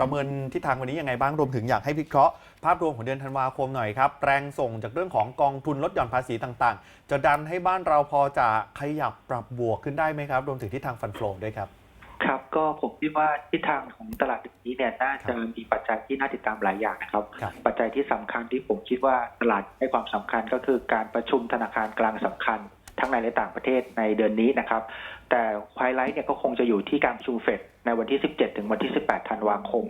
ประเมินทิศทางวันนี้ยังไงบ้างรวมถึงอยากให้วิเคราะห์ภาพรวมของเดือนธันวาคมหน่อยครับแรงส่งจากเรื่องของกองทุนลดหย่อนภาษีต่างๆ จะดันให้บ้านเราพอจะขยับปรับบวกขึ้นได้ไหมครับ รวมถึงทิศทางฟันโฟลด้วยครับครับก็ผมคิดว่าทิศทางของตลาดนี้เนี่ยน่าจะมีปัจจัยที่น่าติดตามหลายอย่างนะครับครับปัจจัยที่สำคัญที่ผมคิดว่าตลาดให้ความสำคัญก็คือการประชุมธนาคารกลางสำคัญ ทั้งในและต่างประเทศในเดือนนี้นะครับ แต่ไฮไลท์เนี่ยก็คงจะอยู่ที่การประชุมเฟดในวันที่ 17 ถึงวันที่ 18 ธันวาคม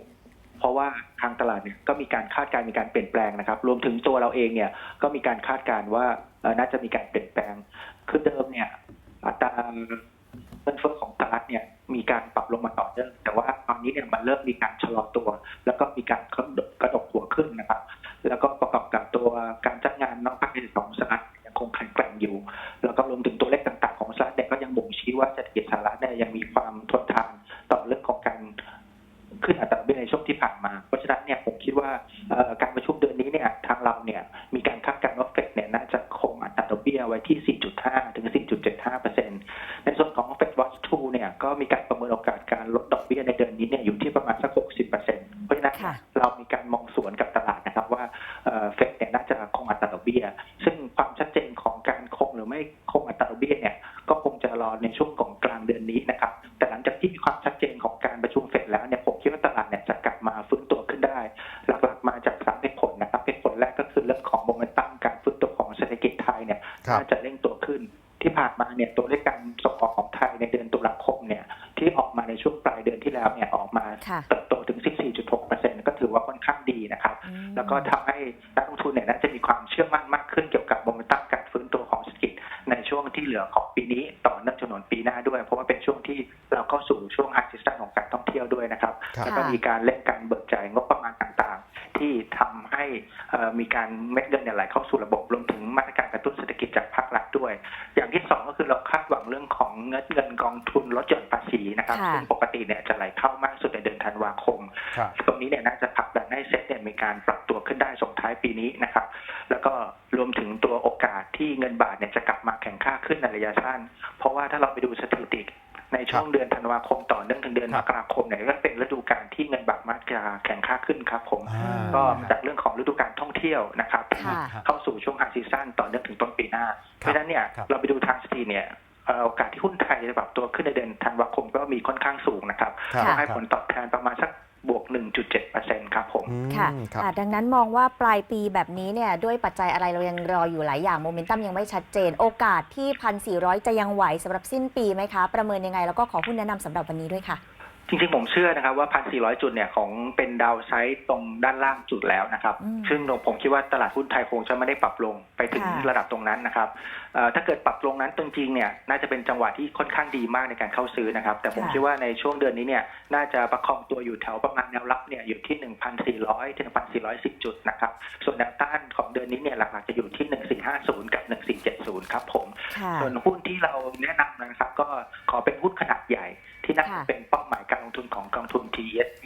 เพราะว่าทางตลาดเนี่ยก็มีการคาดการณ์มีการเปลี่ยนแปลงนะครับ รวมถึงตัวเราเองเนี่ยก็มีการคาดการณ์ว่าน่าจะมีการเปลี่ยนแปลง คือเดิมเนี่ยอัตราเงินเฟ้อของสหรัฐเนี่ยมีการปรับลงมาต่อเนื่องแต่ว่าตอนนี้เนี่ยมันเริ่มมีการชะลอตัว แล้วก็มีการ ว่าเศรษฐกิจสหรัฐเนี่ยยังมีความทนทานต่อเรื่องของการขึ้นอัตราดอกเบี้ยในช่วงที่ผ่านมา เพราะฉะนั้นเนี่ยผมคิดว่าเอ่อการประชุมเดือนนี้เนี่ยทางเราเนี่ยมีการคาดการณ์ว่าเฟดเนี่ยน่าจะคงอัตราดอกเบี้ยไว้ที่ 4.5 ถึง 4.75เปอร์เซ็นต์ในส่วนของ Fed Watch 2เนี่ยก็มีการประเมินโอกาสการลดดอกเบี้ยในเดือนนี้เนี่ยอยู่ที่ประมาณสัก 60เปอร์เซ็นต์เพราะฉะนั้นค่ะเรามีการมองสวนกับตลาด ก็คงจะรอในช่วงของกลางเดือนนี้นะครับ แต่หลังจากที่มีความชัดเจนของการประชุมเฟดแล้วเนี่ยผมคิดว่าตลาดเนี่ยจะกลับมาฟื้นตัวขึ้นได้ หลักๆมาจากสามเหตุผลนะครับเหตุผลแรกก็คือเรื่องของโมเมนตัมการฟื้นตัวของเศรษฐกิจไทยเนี่ยครับน่าจะเร่งตัวขึ้นที่ผ่านมาเนี่ยตัวเลขการส่งออกของไทยในเดือนตุลาคมเนี่ยที่ออกมาในช่วงปลายเดือนที่แล้วเนี่ยออกมาค่ะเติบโตถึง 14.6%ก็ถือว่าค่อนข้างดีนะครับอืมแล้วก็ทำให้นักลงทุนเนี่ยน่าจะมีความเชื่อมั่นมากขึ้นเกี่ยวกับโมเที่เหลือของปีนี้ต่อเนื่องจนถึงปีหน้าด้วย เพราะว่าเป็นช่วงที่เราเข้าสู่ช่วงไฮซีซั่นของการท่องเที่ยวด้วยนะครับครับแล้วก็มีการเล่นการเบิกจ่ายงบประมาณต่างๆ ที่ทำให้เอ่อมีการเม็ดเงินเนี่ยไหลเข้าสู่ระบบรวมถึงมาตรการกระตุ้นเศรษฐกิจจากภาครัฐด้วย อย่างที่สองก็คือเราคาดหวังเรื่องของเงินเงินกองทุนลดหย่อนภาษีนะครับค่ะซึ่งปกติเนี่ยจะไหลเข้ามากสุดในเดือนธันวาคมครับตรงนี้เนี่ยน่าจะผลักดันให้เซ็ตเนี่ยมีการปรับตัวขึ้นได้ส่งท้ายปีนี้นะครับ แล้วก็รวมถึงตัวโอกาสที่เงินบาทเนี่ยจะกลับมาแข็งค่าขึ้นในระยะสั้น เพราะว่าถ้าเราไปดูสถิติ ในช่วงเดือนธันวาคมต่อเนื่องถึงเดือนคมรับกราคมเนี่ยก็เป็นฤดูกาลที่เงินบาทมักจะแข็งค่าขึ้นครับผมอ่าก็จากเรื่องของฤดูการท่องเที่ยวนะครับค่ะเข้าสู่ช่วงไฮซีซั่นต่อเนื่องถึงต้นปีหน้า เพราะฉะนั้นเนี่ยครับเราไปดูทางสตรีเนี่ยเอ่อโอกาสที่หุ้นไทยจะปรับตัวขึ้นในเดือนธันวาคมก็มีค่อนข้างสูงนะครับครับค่ะให้ผลตอบแทนประมาณสักบวก 1.7%ครับผมอืม ค่ะครับ อะ ดังนั้นมองว่าปลายปีแบบนี้เนี่ยด้วยปัจจัยอะไรเรายังรออยู่หลายอย่างโมเมนตัมยังไม่ชัดเจน โอกาสที่ 1,400 จะยังไหวสำหรับสิ้นปีไหมคะ ประเมินยังไง แล้วก็ขอหุ้นแนะนำสำหรับวันนี้ด้วยค่ะ จริงๆ ผมเชื่อนะครับว่า 1,400 จุดเนี่ยของเป็นดาวไซด์ตรงด้านล่างจุดแล้วนะครับอืมซึ่งผมคิดว่าตลาดหุ้นไทยคงจะไม่ได้ปรับลงไปถึงค่ะระดับตรงนั้นนะครับเอ่อถ้าเกิดปรับลงนั้นจริงๆ เนี่ยน่าจะเป็นจังหวะที่ค่อนข้างดีมากในการเข้าซื้อนะครับ แต่ผมค่ะคิดว่าในช่วงเดือนนี้เนี่ยน่าจะประคองตัวอยู่แถวประมาณแนวรับเนี่ยอยู่ที่ 1,400 ถึง 1,410 จุดนะครับ ส่วนแนวต้านของเดือนนี้เนี่ยหลักๆจะอยู่ที่ 1,450 กับ 1,470 ครับผมค่ะส่วนหุ้นที่เราแนะนำนะครับ ก็ขอเป็นหุ้นขนาดใหญ่ที่น่าจะค่ะเป็นเป้าหมายการลง ทุนของกองทุน TESP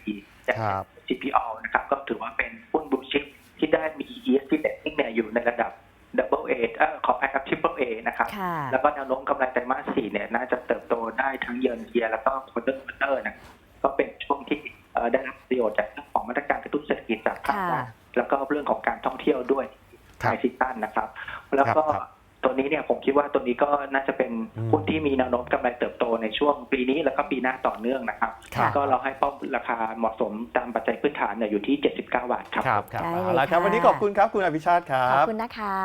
อย่างครับ CPO นะครับก็ถือว่าเป็นหุ้นบูชิปที่ได้มี ESG rating เนี่ยอยู่ในระดับ Double A เอ่อขออภัยครับ Triple A นะครับค่ะแล้วก็แนวโน้มกำไรไตรมาสสี่เนี่ยน่าจะเติบโตได้ทั้งเยือนเยียแล้วก็ควอเตอร์ควอเตอร์นะก็เป็นช่วงที่เอ่อได้รับประโยชน์จากเรื่องของมาตรการกระตุ้นเศรษฐกิจจากภาครัฐค่ะแล้วก็เรื่องของการท่องเที่ยวด้วยครับไฮซิตันนะครับ แล้วก็ครับ ตัวนี้เนี่ยผมคิดว่าตัวนี้ก็น่าจะเป็นอืมหุ้นที่มีแนวโน้มกำไรเติบโตในช่วงปีนี้แล้วก็ปีหน้าต่อเนื่องนะครับครับก็เราให้เป้าราคาเหมาะสมตามปัจจัยพื้นฐานเนี่ยอยู่ที่ 79 บาทครับครับครับได้เลยเอาละครับ ค่ะ วันนี้ขอบคุณครับ คุณอภิชาติครัขอบบ คุณนะคะ